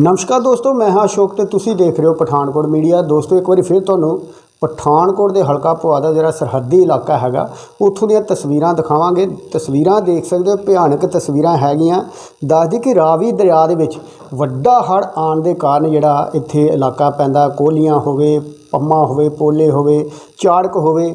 ਨਮਸਕਾਰ ਦੋਸਤੋ, ਮੈਂ ਹਾਂ ਅਸ਼ੋਕ ਤੇ ਤੁਸੀਂ ਦੇਖ ਰਹੇ ਹੋ ਪਠਾਨਕੋਟ ਮੀਡੀਆ। ਦੋਸਤੋ, ਇੱਕ ਵਾਰੀ ਫਿਰ ਤੁਹਾਨੂੰ ਪਠਾਨਕੋਟ ਦੇ ਹਲਕਾ ਪੁਆ ਦਾ ਜਿਹੜਾ ਸਰਹੱਦੀ ਇਲਾਕਾ ਹੈਗਾ, ਉੱਥੋਂ ਦੀਆਂ ਤਸਵੀਰਾਂ ਦਿਖਾਵਾਂਗੇ। ਤਸਵੀਰਾਂ ਦੇਖ ਸਕਦੇ ਹੋ, ਭਿਆਨਕ ਤਸਵੀਰਾਂ ਹੈਗੀਆਂ। ਦੱਸਦੀ ਕਿ ਰਾਵੀ ਦਰਿਆ ਦੇ ਵਿੱਚ ਵੱਡਾ ਹੜ੍ਹ ਆਉਣ ਦੇ ਕਾਰਨ ਜਿਹੜਾ ਇੱਥੇ ਇਲਾਕਾ ਪੈਂਦਾ, ਕੋਲੀਆਂ ਹੋਵੇ, ਪੰਮਾ ਹੋਵੇ, ਪੋਲੇ ਹੋਵੇ, ਚਾੜਕ ਹੋਵੇ,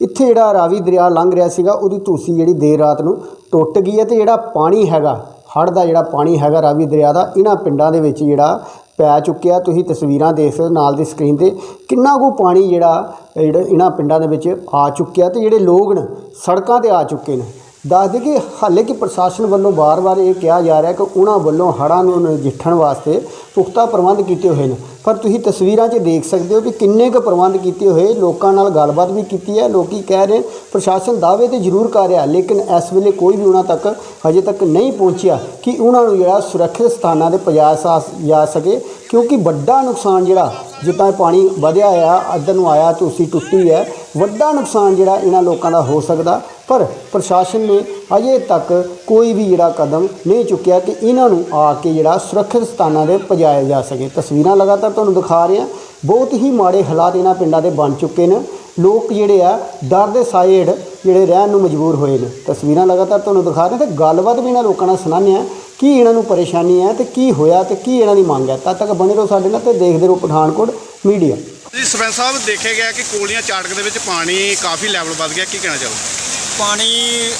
ਇੱਥੇ ਜਿਹੜਾ ਰਾਵੀ ਦਰਿਆ ਲੰਘ ਰਿਹਾ ਸੀਗਾ, ਉਹਦੀ ਧੂਸੀ ਜਿਹੜੀ ਦੇਰ ਰਾਤ ਨੂੰ ਟੁੱਟ ਗਈ ਹੈ ਤੇ ਜਿਹੜਾ ਪਾਣੀ ਹੈਗਾ ਹੜ੍ਹ ਦਾ ਜਿਹੜਾ ਪਾਣੀ ਹੈਗਾ ਰਾਵੀ ਦਰਿਆ ਦਾ, ਇਹਨਾਂ ਪਿੰਡਾਂ ਦੇ ਵਿੱਚ ਜਿਹੜਾ ਪੈ ਚੁੱਕਿਆ। ਤੁਸੀਂ ਤਸਵੀਰਾਂ ਦੇਖ ਸਕਦੇ ਹੋ ਨਾਲ ਦੀ ਸਕਰੀਨ ਤੇ। ਕਿੰਨਾ ਕੁ ਪਾਣੀ ਜਿਹੜਾ ਜਿਹੜਾ ਇਹਨਾਂ ਪਿੰਡਾਂ ਦੇ ਵਿੱਚ ਆ ਚੁੱਕਿਆ ਤੇ ਜਿਹੜੇ ਲੋਕ ਨੇ, ਸੜਕਾਂ ਤੇ ਆ ਚੁੱਕੇ ਨੇ। ਦੱਸ ਦੱਸਦੇ ਕਿ ਹਾਲੇ ਕਿ ਪ੍ਰਸ਼ਾਸਨ ਵੱਲੋਂ ਬਾਰ-ਬਾਰ ਇਹ ਕਿਹਾ ਜਾ ਰਿਹਾ ਕਿ ਉਹਨਾਂ ਵੱਲੋਂ ਹੜ੍ਹਾਂ ਨੂੰ ਨਜਿੱਠਣ ਵਾਸਤੇ ਪੁਖਤਾ ਪ੍ਰਬੰਧ ਕੀਤੇ ਹੋਏ ਨੇ। ਪਰ ਤੁਸੀਂ ਤਸਵੀਰਾਂ 'ਚ ਦੇਖ ਸਕਦੇ ਹੋ ਕਿ ਕਿੰਨੇ ਕੁ ਪ੍ਰਬੰਧ ਕੀਤੇ ਹੋਏ, ਲੋਕਾਂ ਨਾਲ ਗੱਲਬਾਤ ਵੀ ਕੀਤੀ ਹੈ, ਲੋਕੀ ਕਹਿ ਰਹੇ ਪ੍ਰਸ਼ਾਸਨ ਦਾਅਵੇ ਤੇ ਜ਼ਰੂਰ ਕਰ ਰਿਹਾ, ਲੇਕਿਨ ਇਸ ਵੇਲੇ ਕੋਈ ਵੀ ਉਹਨਾਂ ਤੱਕ ਹਜੇ ਤੱਕ ਨਹੀਂ ਪਹੁੰਚਿਆ ਕਿ ਉਹਨਾਂ ਨੂੰ ਜਿਹੜਾ ਸੁਰੱਖਿਅਤ ਸਥਾਨਾਂ 'ਤੇ ਪਹੁੰਚਾਇਆ ਜਾ ਸਕੇ। ਕਿਉਂਕਿ ਵੱਡਾ ਨੁਕਸਾਨ ਜਿਹੜਾ, ਜਿੱਦਾਂ ਇਹ ਪਾਣੀ ਵਧਿਆ ਆ ਅੱਧਰ ਨੂੰ ਆਇਆ ਤੁਸੀਂ ਟੁੱਟੀ ਹੈ, ਵੱਡਾ ਨੁਕਸਾਨ ਜਿਹੜਾ ਇਹਨਾਂ ਲੋਕਾਂ ਦਾ ਹੋ ਸਕਦਾ। ਪਰ ਪ੍ਰਸ਼ਾਸਨ ਨੇ ਅਜੇ ਤੱਕ ਕੋਈ ਵੀ ਜਿਹੜਾ ਕਦਮ ਨਹੀਂ ਚੁੱਕਿਆ ਕਿ ਇਹਨਾਂ ਨੂੰ ਆ ਕੇ ਜਿਹੜਾ ਸੁਰੱਖਿਅਤ ਸਥਾਨਾਂ ਦੇ ਪਜਾਇਆ ਜਾ ਸਕੇ। ਤਸਵੀਰਾਂ ਲਗਾਤਾਰ ਤੁਹਾਨੂੰ ਦਿਖਾ ਰਹੇ ਹਾਂ। ਬਹੁਤ ਹੀ ਮਾੜੇ ਹਾਲਾਤ ਇਹਨਾਂ ਪਿੰਡਾਂ ਦੇ ਬਣ ਚੁੱਕੇ ਨੇ। ਲੋਕ ਜਿਹੜੇ ਆ, ਡਰ ਦੇ ਸਾਈਡ ਜਿਹੜੇ ਰਹਿਣ ਨੂੰ ਮਜਬੂਰ ਹੋਏ ਨੇ। ਤਸਵੀਰਾਂ ਲਗਾਤਾਰ ਤੁਹਾਨੂੰ ਦਿਖਾ ਰਹੇ ਤੇ ਗੱਲਬਾਤ ਵੀ ਇਹਨਾਂ ਲੋਕਾਂ ਨਾਲ ਸੁਣਾਉਂਦੇ ਹਾਂ। ਕੀ ਇਹਨਾਂ ਨੂੰ ਪਰੇਸ਼ਾਨੀ ਹੈ ਤੇ ਕੀ ਹੋਇਆ ਤੇ ਕੀ ਇਹਨਾਂ ਦੀ ਮੰਗ ਹੈ। ਤਦ ਤੱਕ ਬਣੇ ਰਹੋ ਸਾਡੇ ਨਾਲ ਤੇ ਦੇਖਦੇ ਰਹੋ ਪਠਾਨਕੋਟ ਮੀਡੀਆ। ਜੀ ਸਰਪੰਚ ਸਾਹਿਬ, ਦੇਖਿਆ ਗਿਆ ਕਿ ਕੋਲੀਆਂ ਚਾਟਕ ਦੇ ਵਿੱਚ ਪਾਣੀ ਕਾਫੀ ਲੈਵਲ ਵੱਧ ਗਿਆ। ਕੀ ਕਹਿਣਾ ਚਾਹੋ ਪਾਣੀ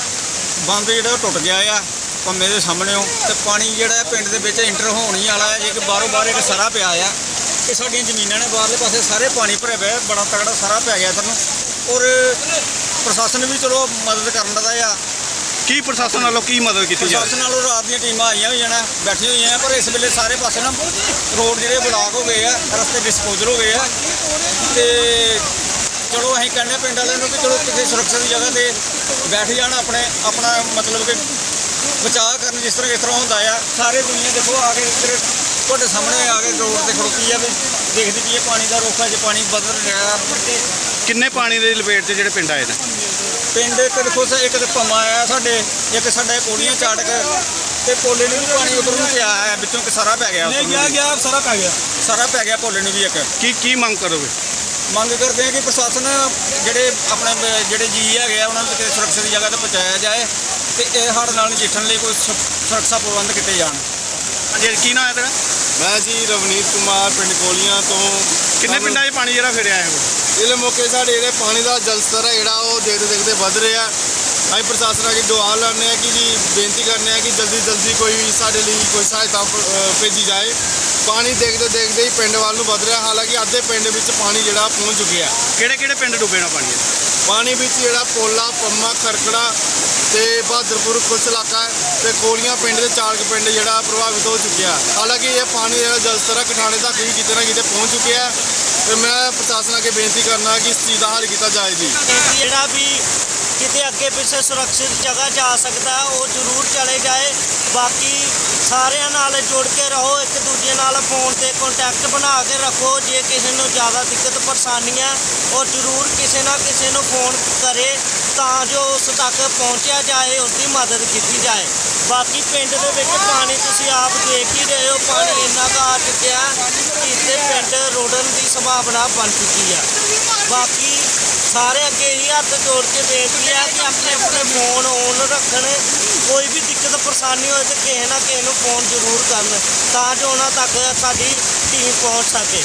ਬੰਦ ਜਿਹੜਾ ਉਹ ਟੁੱਟ ਗਿਆ ਆ ਪੰਮੇ ਦੇ ਸਾਹਮਣੇੋਂ ਤੇ ਪਾਣੀ ਜਿਹੜਾ ਪਿੰਡ ਦੇ ਵਿੱਚ ਇੰਟਰ ਹੋਣ ਹੀ ਵਾਲਾ ਹੈ ਜੇ ਕਿ ਬਾਹਰੋਂ ਬਾਹਰ ਇੱਕ ਸਾਰਾ ਪਿਆ ਆ ਇਹ ਸਾਡੀਆਂ ਜ਼ਮੀਨਾਂ ਨੇ ਬਾਹਰਲੇ ਪਾਸੇ ਸਾਰੇ ਪਾਣੀ ਭਰਿਆ ਪਿਆ ਹੈ, ਬੜਾ ਤਗੜਾ ਸਾਰਾ ਪੈ ਗਿਆ ਇੱਧਰ ਨੂੰ। ਔਰ ਪ੍ਰਸ਼ਾਸਨ ਵੀ ਚਲੋ ਮਦਦ ਕਰਨ ਦਾ ਆ। ਕੀ ਪ੍ਰਸ਼ਾਸਨ ਵੱਲੋਂ ਕੀ ਮਦਦ ਕੀਤੀ ਜਾ ਰਹੀ ਪ੍ਰਸ਼ਾਸਨ ਨਾਲੋਂ ਰਾਤ ਦੀਆਂ ਟੀਮਾਂ ਆਈਆਂ ਹੋਈਆਂ ਨੇ ਬੈਠੀਆਂ ਹੋਈਆਂ ਆ, ਪਰ ਇਸ ਵੇਲੇ ਸਾਰੇ ਪਾਸੇ ਨਾ ਰੋਡ ਜਿਹੜੇ ਬਲਾਕ ਹੋ ਗਏ ਆ ਰਸਤੇ ਡਿਸਪੋਜ਼ਲ ਹੋ ਗਏ ਆ। ਤੇ ਚਲੋ ਅਸੀਂ ਕਹਿੰਦੇ ਹਾਂ ਪਿੰਡ ਵਾਲਿਆਂ ਨੂੰ ਕਿ ਚਲੋ ਕਿਸੇ ਸੁਰੱਖਿਅਤ ਜਗ੍ਹਾ ਤੇ ਬੈਠ ਜਾਣ ਆਪਣੇ ਆਪਣਾ ਮਤਲਬ ਕਿ ਬਚਾਅ ਕਰਨ ਜਿਸ ਤਰ੍ਹਾਂ ਇਸ ਤਰ੍ਹਾਂ ਹੁੰਦਾ ਆ। ਸਾਰੇ ਦੁਨੀਆ ਦੇਖੋ ਆ ਕੇ ਇੱਧਰ ਤੁਹਾਡੇ ਸਾਹਮਣੇ ਆ ਕੇ ਰੋਡ ਤੇ ਖੜੋਤੀ ਆ ਵੀ ਦੇਖਦੀ ਪਈ ਹੈ ਪਾਣੀ ਦਾ ਰੋਕਾ 'ਚ ਪਾਣੀ ਬਦਲ ਰਿਹਾ ਕਿੰਨੇ ਪਾਣੀ ਦੇ ਲਪੇਟ 'ਚ ਜਿਹੜੇ ਪਿੰਡ ਆਏ ਨੇ? ਪਿੰਡ ਇੱਕ ਦੇਖੋ ਸ- ਇੱਕ ਤੇ ਪੰਮਾ ਆਇਆ ਸਾਡੇ ਇੱਕ ਸਾਡਾ ਕੋਲੀਆਂ ਚਾਟਕ ਤੇ ਪੋਲੇ ਨੂੰ ਵੀ ਪਾਣੀ ਉਧਰ ਨੂੰ ਪਿਆ ਹੈ ਵਿੱਚੋਂ ਕਿ ਸਾਰਾ ਪੈ ਗਿਆ ਉੱਧਰ ਨੂੰ। ਵੀ। ਗਿਆ ਸਾਰਾ ਪੈ ਗਿਆ। ਸਾਰਾ ਪੈ ਗਿਆ ਪੋਲੇ ਨੂੰ ਵੀ ਇੱਕ। ਕੀ ਕੀ ਮੰਗ ਕਰੋਗੇ? ਮੰਗ ਕਰਦੇ ਆ ਕਿ ਪ੍ਰਸ਼ਾਸਨ ਜਿਹੜੇ ਆਪਣੇ ਜਿਹੜੇ ਜੀ ਹੈਗੇ ਆ ਉਹਨਾਂ ਨੂੰ ਕਿਤੇ ਸੁਰੱਖਿਅਤ ਜਗ੍ਹਾ ਤੇ ਪਹੁੰਚਾਇਆ ਜਾਏ ਤੇ ਇਹ ਹੜ੍ਹ ਨਾਲ ਨਜਿੱਠਣ ਲਈ ਕੋਈ ਸੁਰੱਖਿਆ ਪ੍ਰਬੰਧ ਕੀਤੇ ਜਾਣ। ਹਾਂਜੀ ਕੀ ਨਾਮ ਹੈ ਤੇਰਾ? ਮੈਂ ਜੀ ਰਵਨੀਤ ਕੁਮਾਰ ਪਿੰਡ ਕੋਲੀਆਂ ਤੋਂ। ਕਿੰਨੇ ਪਿੰਡਾਂ 'ਚ ਪਾਣੀ ਜਿਹੜਾ ਫਿਰਿਆ ਹੈ ਇਹਦੇ ਮੌਕੇ ਸਾਡੇ ਜਿਹੜੇ ਪਾਣੀ ਦਾ ਜਲ ਸਤਰ ਹੈ ਜਿਹੜਾ ਉਹ ਦੇਖਦੇ ਦੇਖਦੇ ਵੱਧ ਰਿਹਾ। ਅਸੀਂ ਪ੍ਰਸ਼ਾਸਨ ਅੱਗੇ ਦੁਆ ਲਾਉਂਦੇ ਆ ਕਿ ਜੀ ਬੇਨਤੀ ਕਰਨੇ ਆ ਕਿ ਜਲਦੀ ਜਲਦੀ ਕੋਈ ਸਾਡੇ ਲਈ ਕੋਈ ਸਹਾਇਤਾ ਭੇਜੀ ਜਾਏ। ਪਾਣੀ ਦੇਖਦੇ ਦੇਖਦੇ ਹੀ ਪਿੰਡ ਵੱਲ ਨੂੰ ਵੱਧ ਰਿਹਾ। ਹਾਲਾਂਕਿ ਅੱਧੇ ਪਿੰਡ ਵਿੱਚ ਪਾਣੀ ਜਿਹੜਾ ਪਹੁੰਚ ਚੁੱਕਿਆ ਕਿਹੜੇ ਕਿਹੜੇ ਪਿੰਡ ਡੁੱਬੇ ਨੇ ਪਾਣੀ? ਪਾਣੀ ਵਿੱਚ ਜਿਹੜਾ ਪੋਲਾ ਪੰਮਾ ਖਰਕੜਾ ਤੇ ਬਹਾਦਰਪੁਰ ਕੁਛ ਇਲਾਕਾ ਹੈ ਤੇ ਕੋਲੀਆਂ ਪਿੰਡ ਦੇ ਚਾਲਕ ਪਿੰਡ ਜਿਹੜਾ ਪ੍ਰਭਾਵਿਤ ਹੋ ਚੁੱਕਿਆ ਹਾਲਾਂਕਿ ਇਹ ਪਾਣੀ ਜਿਹੜਾ ਜਲ ਸਤਰ ਹੈ ਕਠਾਣੇ ਤੱਕ ਵੀ ਕਿਤੇ ਨਾ ਕਿਤੇ ਪਹੁੰਚ ਚੁੱਕਿਆ ਹੈ ਤੇ ਮੈਂ ਪ੍ਰਸ਼ਾਸਨ ਅੱਗੇ ਬੇਨਤੀ ਕਰਨਾ ਕਿ ਇਸ ਚੀਜ਼ ਦਾ ਹੱਲ ਕੀਤਾ ਜਾਏ ਜੀ। ਜਿਹੜਾ ਵੀ ਕਿਤੇ ਅੱਗੇ ਪਿੱਛੇ ਸੁਰੱਖਿਅਤ ਜਗ੍ਹਾ ਜਾ ਸਕਦਾ ਉਹ ਜ਼ਰੂਰ ਚਲੇ ਜਾਏ। ਬਾਕੀ ਸਾਰਿਆਂ ਨਾਲ ਜੁੜ ਕੇ ਰਹੋ, ਇੱਕ ਦੂਜੇ ਨਾਲ ਫੋਨ ਤੇ ਕੰਟੈਕਟ ਬਣਾ ਕੇ ਰੱਖੋ। ਜੇ ਕਿਸੇ ਨੂੰ ਜ਼ਿਆਦਾ ਦਿੱਕਤ ਪਰੇਸ਼ਾਨੀ ਹੈ ਉਹ ਜ਼ਰੂਰ ਕਿਸੇ ਨਾ ਕਿਸੇ ਨੂੰ ਫੋਨ ਕਰੇ, ਤਾਂ ਜੋ ਉਸ ਤੱਕ ਪਹੁੰਚਿਆ ਜਾਏ ਉਸ ਦੀ ਮਦਦ ਕੀਤੀ ਜਾਏ। ਬਾਕੀ ਪਿੰਡ ਦੇ ਵਿੱਚ ਪਾਣੀ ਤੁਸੀਂ ਆਪ ਦੇਖ ਹੀ ਰਹੇ ਹੋ, ਪਾਣੀ ਇੰਨਾ ਕੁ ਆ ਚੁੱਕਿਆ ਕਿ ਇੱਥੇ ਪਿੰਡ ਰੋੜਨ ਦੀ ਸੰਭਾਵਨਾ ਬਣ ਚੁੱਕੀ ਆ। ਬਾਕੀ ਸਾਰੇ ਅੱਗੇ ਹੀ ਹੱਥ ਜੋੜ ਕੇ ਬੇਨਤੀ ਹੈ ਕਿ ਆਪਣੇ ਆਪਣੇ ਫੋਨ ਔਨ ਰੱਖਣ ਕੋਈ ਵੀ ਦਿੱਕਤ ਪਰੇਸ਼ਾਨੀ ਹੋਵੇ ਤਾਂ ਕਿਸੇ ਨਾ ਕਿਸੇ ਨੂੰ ਫੋਨ ਜ਼ਰੂਰ ਕਰਨ ਤਾਂ ਜੋ ਉਹਨਾਂ ਤੱਕ ਸਾਡੀ ਟੀਮ ਪਹੁੰਚ ਸਕੇ।